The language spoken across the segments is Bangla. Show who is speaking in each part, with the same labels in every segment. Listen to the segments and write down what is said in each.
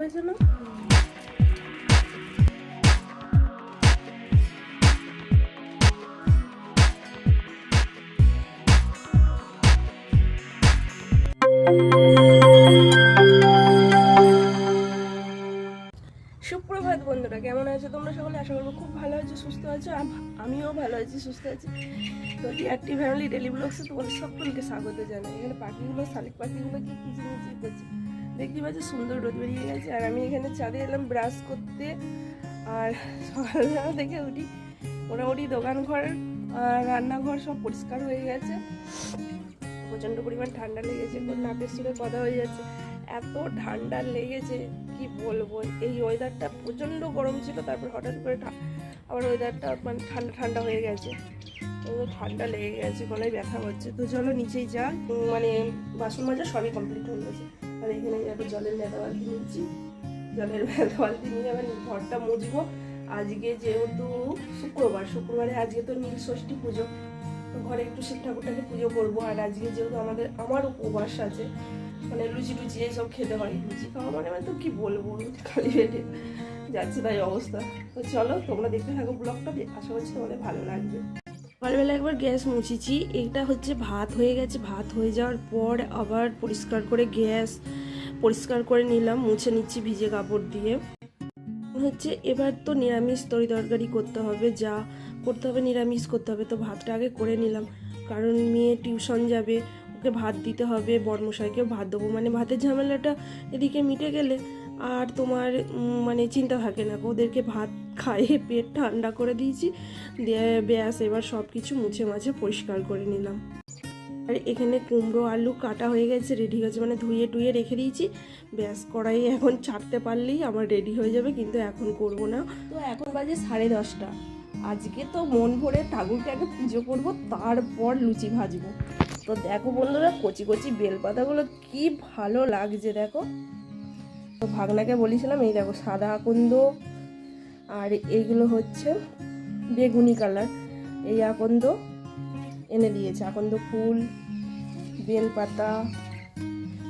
Speaker 1: হয়েছে না? সুপ্রভাত বন্ধুরা, কেমন আছো তোমরা সকলে? আশা করব খুব ভালো আছো, সুস্থ আছো। আমিও ভালো আছি, সুস্থ আছি। তো টিআরটি ফ্যামিলি ডেলি ব্লগসে তোমাদের সকলকে স্বাগত জানাই। এখানে পাখিগুলো, শালিক পাখিগুলো কি কিচিমিচি করছে দেখতে পাচ্ছি, সুন্দর রোদ বেরিয়ে গেছে। আর আমি এখানে চাঁদে এলাম ব্রাশ করতে। আর সকালবেলা থেকে উঠি, মোটামুটি দোকান ঘর আর রান্নাঘর সব পরিষ্কার হয়ে গেছে। প্রচণ্ড পরিমাণ ঠান্ডা লেগেছে নাকের সুরে কথা হয়ে যাচ্ছে। এত ঠান্ডা লেগেছে, কি বলব? এই ওয়েদারটা প্রচণ্ড গরম ছিল, তারপর হঠাৎ করে আবার ওয়েদারটা মানে ঠান্ডা ঠান্ডা হয়ে গেছে। ঠান্ডা লেগে গেছে, গলায় ব্যথা হচ্ছে। তো চলো নিচেই যা মানে বাসন মাজা সবই কমপ্লিট হয়ে গেছে। আর এখানে যাব জলের নেতা বালতি নিচ্ছি। জলের নেতা বালতি নিয়ে আবার ঘরটা মুছবো। আজকে যেহেতু শুক্রবার, শুক্রবারে আজকে তো নীল ষষ্ঠী পুজো। ঘরে একটু শিব ঠাকুরটাকে পুজো করব। আর আজকে যেহেতু আমাদের, আমার উপবাস আছে মানে লুচি টুচি এইসব খেতে হয়। লুচি খাওয়া মানে মানে তো কি বলব? খালি পেটে যাচ্ছে তাই অবস্থা। তো চলো তোমরা দেখতে থাকো ব্লগটা। আশা করছি তোমাদের ভালো লাগবে। সকালবেলা একবার গ্যাস মুছেছি। এটা হচ্ছে ভাত হয়ে গেছে। ভাত হয়ে যাওয়ার পর আবার পরিষ্কার করে গ্যাস পরিষ্কার করে নিলাম, মুছে নিচ্ছি ভিজে কাপড় দিয়ে। হচ্ছে এবার তো নিরামিষ তরি তরকারি করতে হবে, যা করতে হবে নিরামিষ করতে হবে। তো ভাতটা আগে করে নিলাম, কারণ মেয়ে টিউশন যাবে, ওকে ভাত দিতে হবে বড়মশাইকেও ভাত দেবো। মানে ভাতের ঝামেলাটা এদিকে মিটে গেলে আর তোমার মানে চিন্তা থাকে না, ওদেরকে ভাত খাইয়ে পেট ঠান্ডা করে দিয়েছি। দিয়ে ব্যাস, এবার সব কিছু মুছে মাছে পরিষ্কার করে নিলাম। আর এখানে কুমড়ো, আলু কাটা হয়ে গেছে রেডি হয়েছে। মানে ধুয়ে টুয়ে রেখে দিয়েছি। ব্যাস কড়াই এখন ছাড়তে পারলেই আমার রেডি হয়ে যাবে, কিন্তু এখন করব না। তো এখন বাজে সাড়ে দশটা। আজকে তো মন ভরে ঠাকুরকে আগে পুজো করব, তারপর লুচি ভাজবো। তো দেখো বন্ধুরা, কচি কচি বেলপাতাগুলো কি ভালো লাগছে, দেখো। তো ভাগনাকে বলেছিলাম, এই দেখো সাদা আকন্দ আর এইগুলো হচ্ছে বেগুনি কালার। এই আকন্দ এনে দিয়েছে। আকন্দ ফুল, বেলপাতা,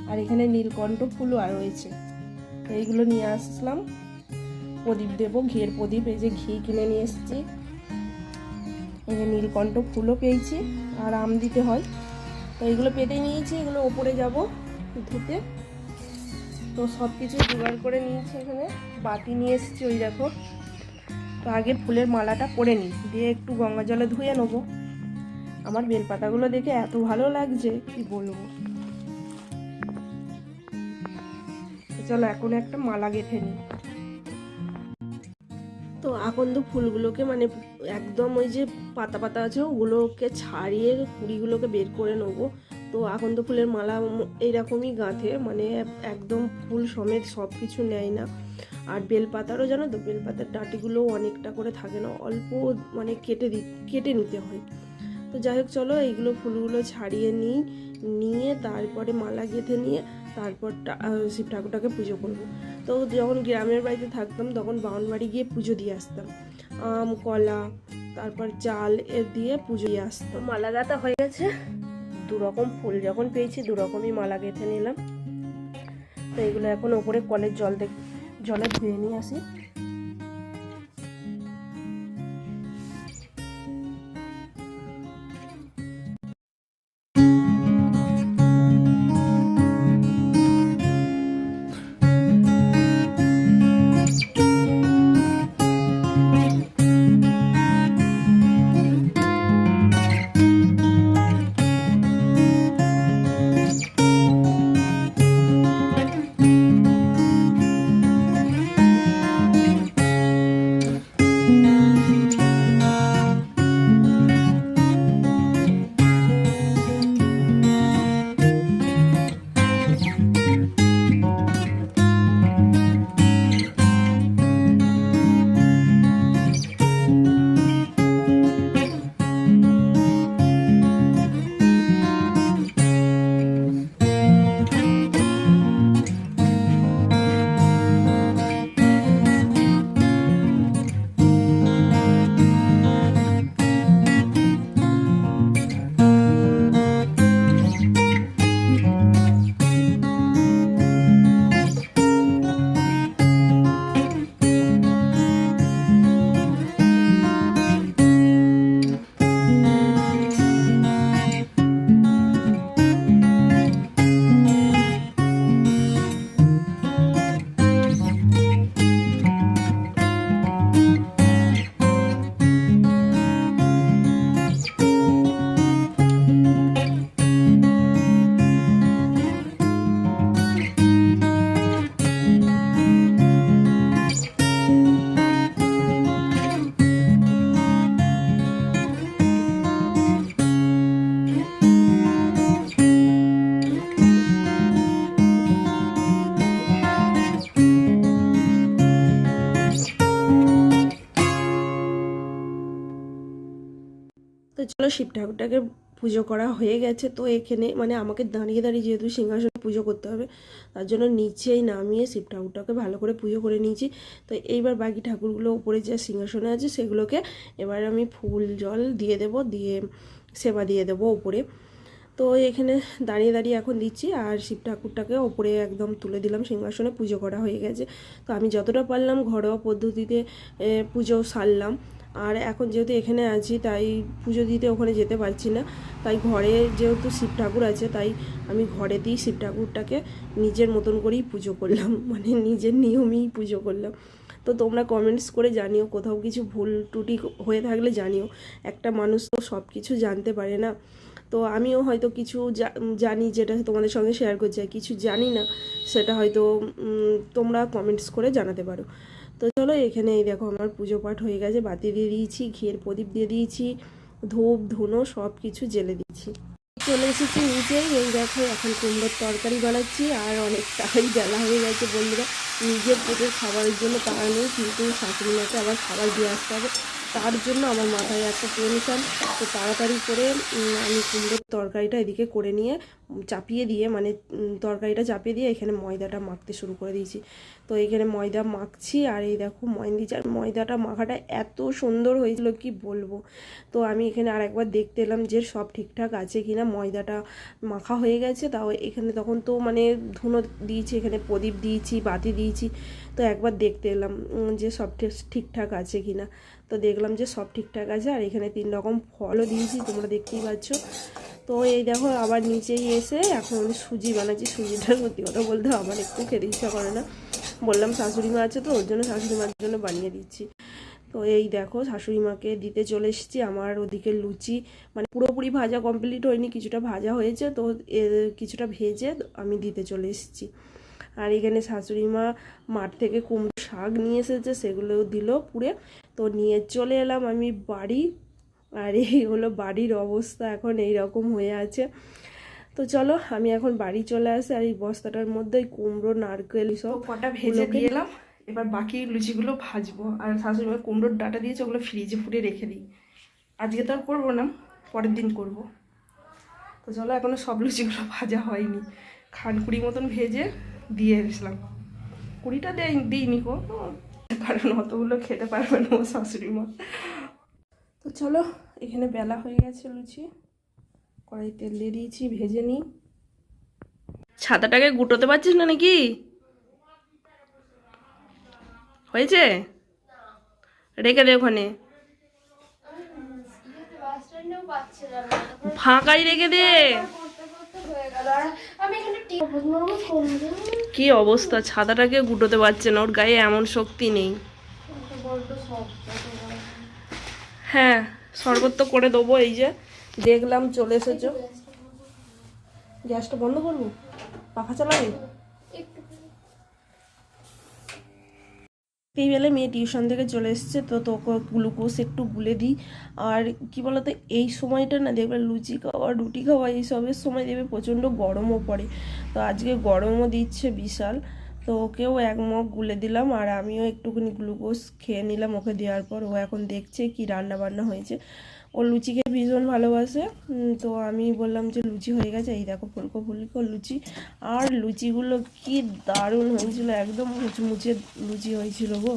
Speaker 1: আর এখানে নীলকণ্ঠ ফুলও আর রয়েছে। এইগুলো নিয়ে আসলাম। প্রদীপ দেবো ঘিয়ের প্রদীপ, এই যে ঘি কিনে নিয়ে এসেছি। এই যে নীলকণ্ঠ ফুলও পেয়েছি। আর আম দিতে হয়। তো এইগুলো পেতে নিয়েছি, এগুলো ওপরে যাব ধুতে। তো সব কিছু জোগাড় করে নিয়েছি এখানে। বাতি নিয়ে এসেছি, ওই দেখো। তো আগে ফুলের মালাটা পরে নিই। দিয়ে একটু গঙ্গা জলে ধুয়ে নেব। আমার বেলপাতাগুলো দেখে এত ভালো লাগছে, কি বলব? চলো, এখন একটা মালা গেঁথে নিই। তো আকন্দ ফুলগুলোকে মানে একদম ওই যে পাতা পাতা আছে, ওগুলোকে ছাড়িয়ে কুড়িগুলোকে বের করে নেব। তো আকন্দ ফুলের মালা এইরকমই গাঁথে মানে একদম ফুল সমেত সব কিছু নেয় না। আর বেলপাতারও জানো তো, বেলপাতার ডাঁটিগুলো অনেকটা করে থাকে না, অল্প মানে কেটে দি, কেটে নিতে হয়। তো যাই হোক, চলো এইগুলো ফুলগুলো ছাড়িয়ে নিই, নিয়ে তারপরে মালা গেঁথে নিয়ে তারপর শিব ঠাকুরটাকে পুজো করব। তো যখন গ্রামের বাড়িতে থাকতাম, তখন বাউনবাড়ি গিয়ে পুজো দিয়ে আসতাম। আম, কলা, তারপর চাল এ দিয়ে পুজো দিয়ে আসতাম। মালা গাঁথা হয়ে গেছে। দু রকম ফুল যখন পেয়েছি দু রকমই মালা গেঁথে নিলাম। তো এগুলো এখন ওপরে কলের জল দেখ জলে ধুয়ে নিয়ে আসি। চলো শিব ঠাকুরটাকে পুজো করা হয়ে গেছে। তো এখানে মানে আমাকে দাঁড়িয়ে দাঁড়িয়ে যেহেতু সিংহাসনে পুজো করতে হবে, তার জন্য নিচেই নামিয়ে শিব ঠাকুরটাকে ভালো করে পুজো করে নিয়েছি। তো এইবার বাকি ঠাকুরগুলো উপরে যে সিংহাসনে আছে, সেগুলোকে এবার আমি ফুল জল দিয়ে দেব, দিয়ে সেবা দিয়ে দেবো ওপরে তো এখানে দাঁড়িয়ে দাঁড়িয়ে এখন দিচ্ছি, আর শিব ঠাকুরটাকে ওপরে একদম তুলে দিলাম, সিংহাসনে পুজো করা হয়ে গেছে। তো আমি যতটা পারলাম ঘরোয়া পদ্ধতিতে পুজো সারলাম। আর এখন যেহেতু এখানে আছি, তাই পুজো দিতে ওখানে যেতে পারছি না। তাই ঘরে যেহেতু শিব ঠাকুর আছে, তাই আমি ঘরেতেই শিব ঠাকুরটাকে নিজের মতন করেই পুজো করলাম। মানে নিজের নিয়মেই পুজো করলাম। তো তোমরা কমেন্টস করে জানিও, কোথাও কিছু ভুল ত্রুটি হয়ে থাকলে জানিও। একটা মানুষ তো সব কিছু জানতে পারে না। তো আমিও হয়তো কিছু জানি যেটা তোমাদের সঙ্গে শেয়ার করছি কিছু জানি না, সেটা হয়তো তোমরা কমেন্টস করে জানাতে পারো। তো চলো এখানে এই দেখো আমার পুজো পাঠ হয়ে গেছে। বাতি দিয়ে দিয়েছি ঘের প্রদীপ দিয়ে দিয়েছি, ধূপ, ধুনো, সব কিছু জেলে দিয়েছি। চলে এসেছি নিচেই এই দেখো এখন কুমড়োর তরকারি বানাচ্ছি আর অনেকটাই জ্বালা হয়ে গেছে বন্ধুরা। নিজের পেটের খাবারের জন্য তারা নেই, কিন্তু শাশুড়ি মাকে আবার খাবার দিয়ে আসতে হবে। তার জন্য আমার মাথায় একটা টেনশন তো তাড়াতাড়ি করে আমি কুমড়োর তরকারিটা এদিকে করে নিয়ে চাপিয়ে দিয়ে মানে তরকারিটা চাপিয়ে দিয়ে এখানে ময়দাটা মাখতে শুরু করে দিয়েছি। তো এখানে ময়দা মাখছি আর এই দেখো ময়ন দিচ্ছি আর ময়দাটা মাখাটা এত সুন্দর হয়েছিল, কি বলব? তো আমি এখানে আর একবার দেখতে এলাম যে সব ঠিকঠাক আছে কি না ময়দাটা মাখা হয়ে গেছে। তাও এখানে তখন তো মানে ধুনো দিয়েছি, এখানে প্রদীপ দিয়েছি, বাতি দিয়েছি। তো একবার দেখতে এলাম যে সব ঠিকঠাক আছে কি না তো দেখলাম যে সব ঠিকঠাক আছে আর এখানে তিন রকম ফলও দিয়েছি, তোমরা দেখতেই পাচ্ছ। তো এই দেখো, আবার নিচেই এসে এখন আমি সুজি বানাচ্ছি। সুজিটার সত্যি কথা বলতে আমার একটু খেতে ইচ্ছা করে না। বললাম শাশুড়ি মা আছে তো, ওর জন্য শাশুড়ি মার জন্য বানিয়ে দিচ্ছি। তো এই দেখো, শাশুড়ি মাকে দিতে চলে এসেছি। আমার ওদিকে লুচি মানে পুরোপুরি ভাজা কমপ্লিট হয়নি, কিছুটা ভাজা হয়েছে। তো এ, কিছুটা ভেজে আমি দিতে চলে এসেছি। আর এখানে শাশুড়ি মা মাঠ থেকে কুমড়ো শাক নিয়ে এসেছে, সেগুলোও দিল পুড়ে। তো নিয়ে চলে এলাম আমি বাড়ি। আর এই হলো বাড়ির অবস্থা এখন এই রকম হয়ে আছে। তো চলো আমি এখন বাড়ি চলে আসি আর এই বস্তাটার মধ্যে কুমড়ো নারকেল সব
Speaker 2: কটা ভেজে দিয়ে এলাম এবার বাকি লুচিগুলো ভাজবো। আর শাশুড়ি মা কুমড়োর ডাটা দিয়েছে ওগুলো ফ্রিজে ফুটে রেখে দিই। আজকে তো আর করব না পরের দিন করব। তো চলো এখনও সব লুচিগুলো ভাজা হয়নি। খান কুড়ি মতন ভেজে দিয়ে এসলাম। কুড়িটা দেয় দিইনি কো কারণ অতগুলো খেতে পারবে না ও শাশুড়ি মা
Speaker 1: তো চলো, এখানে বেলা হয়ে গেছে লুচি। কড়াই তেল দিয়ে দিয়েছি, ভেজে নিই। ছাতাটাকে গুটোতে পারছিস না নাকি? হয়েছে? রেখে দে ওখানে। ফাঁকাই রেখে দে। কি অবস্থা? ছাতাটাকে গুটোতে পারছে না, ওর গায়ে এমন শক্তি নেই। হ্যাঁ শরবত তো করে দেবো, এই যে দেখলাম চলে এসেছ। গ্যাসটা বন্ধ করব? পাখা চালাবে? এই বেলায় মেয়ে টিউশন থেকে চলে এসেছে, তো তোকে গ্লুকোজ একটু গুলে দিই। আর কি বলতো, এই সময়টা না দেখবে লুচি খাওয়া, রুটি খাওয়া, এইসবের সময় দেখবে প্রচণ্ড গরমও পড়ে। তো আজকে গরমও দিচ্ছে বিশাল। তো ওকেও এক মগ গুলে দিলাম আর আমিও একটুখানি গ্লুকোজ খেয়ে নিলাম ওকে দেওয়ার পর। ও এখন দেখছে কি রান্না বান্না হয়েছে। ও লুচিকে ভীষণ ভালোবাসে। তো আমি বললাম যে লুচি হয়ে গেছে। এই দেখো ফুলকো ফুলকো লুচি। আর লুচিগুলো কি দারুণ হয়েছিল। একদম মুচমুচে লুচি হয়েছিল গো।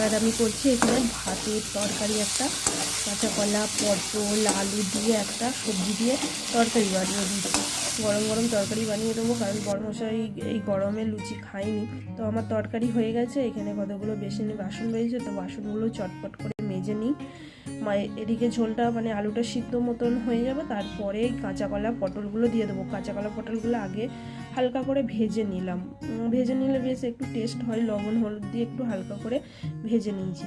Speaker 1: এবার আমি করছি এখানে ভাতের তরকারি একটা কাঁচা কলা পটল, আলু দিয়ে একটা, সবজি দিয়ে তরকারি বানিয়ে দিচ্ছি গরম গরম তরকারি বানিয়ে দেবো, কারণ বড়মশাই এই গরমে লুচি খাইনি তো আমার তরকারি হয়ে গেছে, এখানে কতগুলো বেসিনে বাসন রয়েছে, তো বাসনগুলো চটপট করে মেজে নিই। এদিকে ঝোলটা মানে আলুটা সিদ্ধ মতন হয়ে যাবে, তারপরে কাঁচা কলা পটলগুলো দিয়ে দেবো। কাঁচা কলা পটলগুলো আগে হালকা করে ভেজে নিলাম। ভেজে নিলে বেশ একটু টেস্ট হয়, লবণ, হলুদ দিয়ে একটু হালকা করে ভেজে নিয়েছি।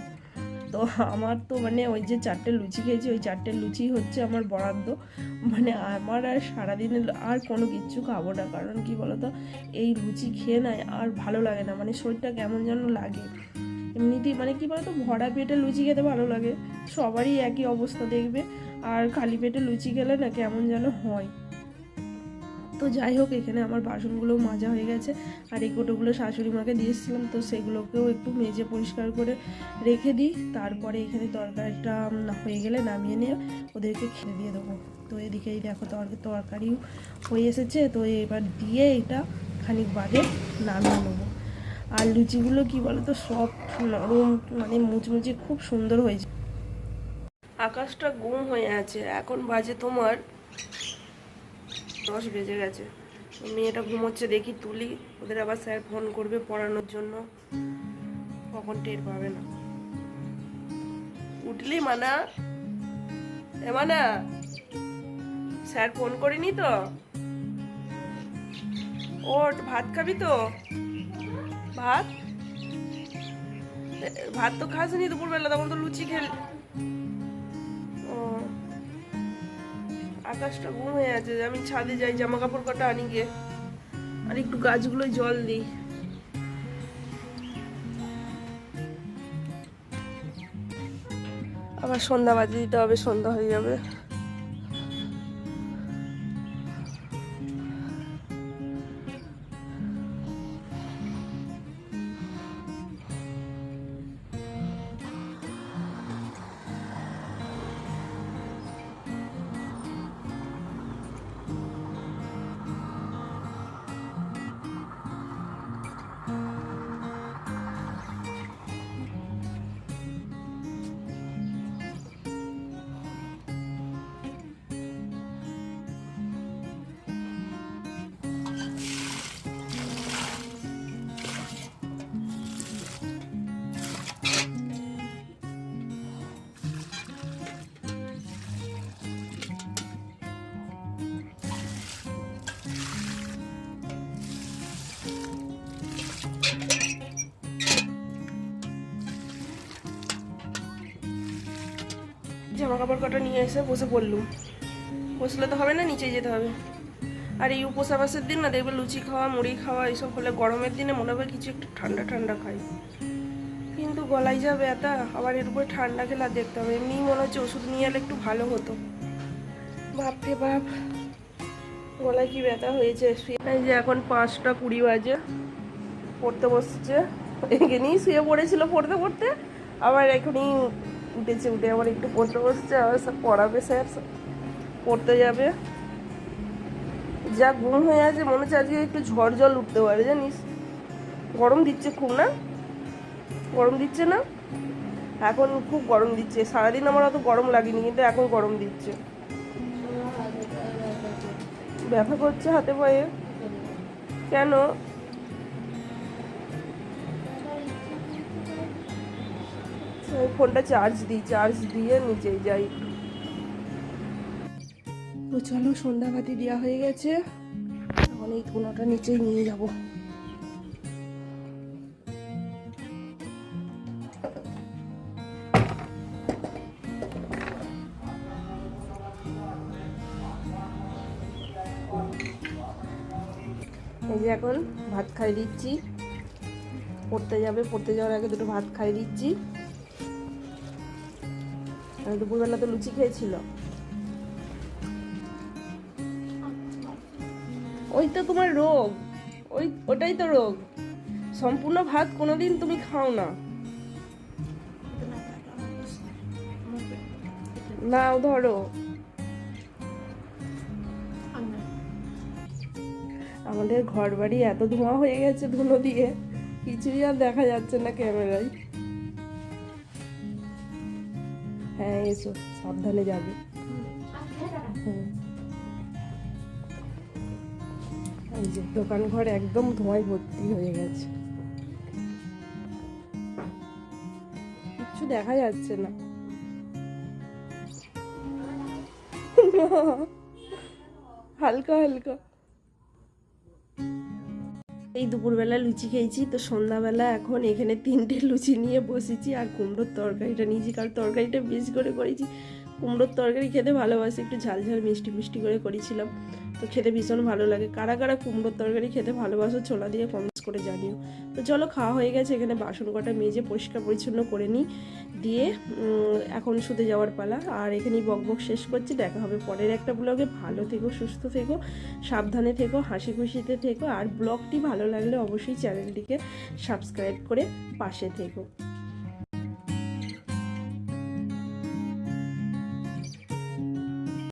Speaker 1: তো আমার তো মানে ওই যে চারটে লুচি খেয়েছি, ওই চারটে লুচি হচ্ছে আমার বরাদ্দ। মানে আমার আর সারাদিনে আর কোনো কিচ্ছু খাব না, কারণ কি বলতো, এই লুচি খেয়ে নেয় আর ভালো লাগে না। মানে শরীরটা কেমন যেন লাগে। এমনিতেই মানে কি বলতো, ভরা পেটে লুচি খেতে ভালো লাগে। সবারই একই অবস্থা দেখবে। আর খালি পেটে লুচি খেলে না কেমন যেন হয়। তো যাই হোক, এখানে আমার বাসনগুলো মাজা হয়ে গেছে। আর এই কোটোগুলো শাশুড়ি মাকে দিয়েছিলাম তো সেগুলোকেও একটু মেজে পরিষ্কার করে রেখে দিই। তারপরে এখানে তরকারিটা হয়ে গেলে নামিয়ে নিয়ে ওদেরকে খেতে দিয়ে দেবো। তো এদিকে এই দেখো তরকারি তরকারিও হয়ে এসেছে। তো এবার দিয়ে এটা খানিক বাদে নামিয়ে নেব। আর লুচিগুলো কি বলো তো সব নরম মানে মুচমুচে খুব সুন্দর হয়েছে। আকাশটা গুম হয়ে আছে। এখন বাজে তোমার দশ বেজে গেছে। মেয়েটা ঘুমোচ্ছে দেখি তুলি। ওদের আবার স্যার ফোন করবে পড়ানোর জন্য। কখন টের পাবে না। উঠলি মানা? এ মানা? স্যার ফোন করিনি তো? ওট ভাত খাবি তো? ভাত? ভাত তো খাসনি দুপুরবেলা, তখন তো লুচি খেল আকাশটা ঘুম হয়ে আছে, আমি ছাদে যাই জামা কাপড় কটা আনি গিয়ে। আর একটু গাছগুলোয় জল দিই। আবার সন্ধ্যা বাজে, দিতে হবে, সন্ধ্যা হয়ে যাবে। জামা কাপড় কটা নিয়ে এসে বসে পড়লুম। বসলে তো হবে না নিচে যেতে হবে। আর এই উপোসাবাসের দিন না, দেখবে লুচি খাওয়া, মুড়ি খাওয়া, এইসব হলে গরমের দিনে মনে হবে কিছু একটু ঠান্ডা ঠান্ডা খাই। কিন্তু গলায় যা ব্যথা, আবার এর উপরে ঠান্ডা খেলে দেখতে হবে। এমনি মনে হচ্ছে ওষুধ নিয়ে এলে একটু ভালো হতো। বাপরে বাপ, গলায় কি ব্যথা হয়েছে? এই যে এখন পাঁচটা কুড়ি বাজে, পড়তে বসছে। এখানেই শুয়ে পড়েছিল পড়তে পড়তে, আবার এখনই উঠেছে, উঠে আবার একটু পড়তে বসছে, আবার স্যার পড়াবে স্যার পড়তে যাবে। যা ঘুম হয়ে আছে, মনে হচ্ছে আজকে একটু ঝড় জল উঠতে পারে, জানিস? গরম দিচ্ছে খুব না? গরম দিচ্ছে না? এখন খুব গরম দিচ্ছে, সারাদিন আমার অত গরম লাগেনি, কিন্তু এখন গরম দিচ্ছে। ব্যথা করছে হাতে পায়ে। কেন? ফোনটা চার্জ দিই চার্জ দিয়ে নিচেই যাই। তো চলো, সন্ধ্যাবাতি দেওয়া হয়ে গেছে। এখন এই ধুনোটা নিচেই নিয়ে যাব। এই যে এখন ভাত খাই দিচ্ছি। পড়তে যাবে, পড়তে যাওয়ার আগে দুটো ভাত খাই দিচ্ছি। দুপুরবেলা তো লুচি খেয়েছিল। ওই তো তোমার রোগ। ওই, ওটাই তো রোগ। সম্পূর্ণ ভাত কোনোদিন তুমি খাও না। নাও ধরো। আমাদের ঘর বাড়ি এত ধোঁয়া হয়ে গেছে ধুলো দিয়ে। কিছুই আর দেখা যাচ্ছে না ক্যামেরায়। হ্যাঁ এসো, সাবধানে যাবে। যে দোকান ঘর একদম ধোঁয়ায় ভর্তি হয়ে গেছে। কিচ্ছু দেখা যাচ্ছে না। হালকা হালকা। এই দুপুরবেলা লুচি খেয়েছি, তো সন্ধ্যাবেলা এখন এখানে তিনটে লুচি নিয়ে বসেছি আর কুমড়োর তরকারিটা নিয়েছি, কারণ তরকারিটা বেশ করে করেছি। কুমড়োর তরকারি খেতে ভালোবাসি, একটু ঝাল ঝাল মিষ্টি মিষ্টি করে করেছিলাম। তো খেতে ভীষণ ভালো লাগে। কারা কারা কুমড়োর তরকারি খেতে ভালোবাসো, ছোলা দিয়ে কমেন্টস করে জানিও। তো চলো, খাওয়া হয়ে গেছে, এখানে বাসন কটা মেজে পরিষ্কার পরিচ্ছন্ন করে নিই। দিয়ে এখন শুতে যাওয়ার পালা। আর এখানেই বক বক শেষ করছি। দেখা হবে পরের একটা ব্লগে ভালো থেকো, সুস্থ থেকো, সাবধানে থেকো, হাসি খুশিতে থেকো। আর ব্লগটি ভালো লাগলে অবশ্যই চ্যানেলটিকে সাবস্ক্রাইব করে পাশে থেকো।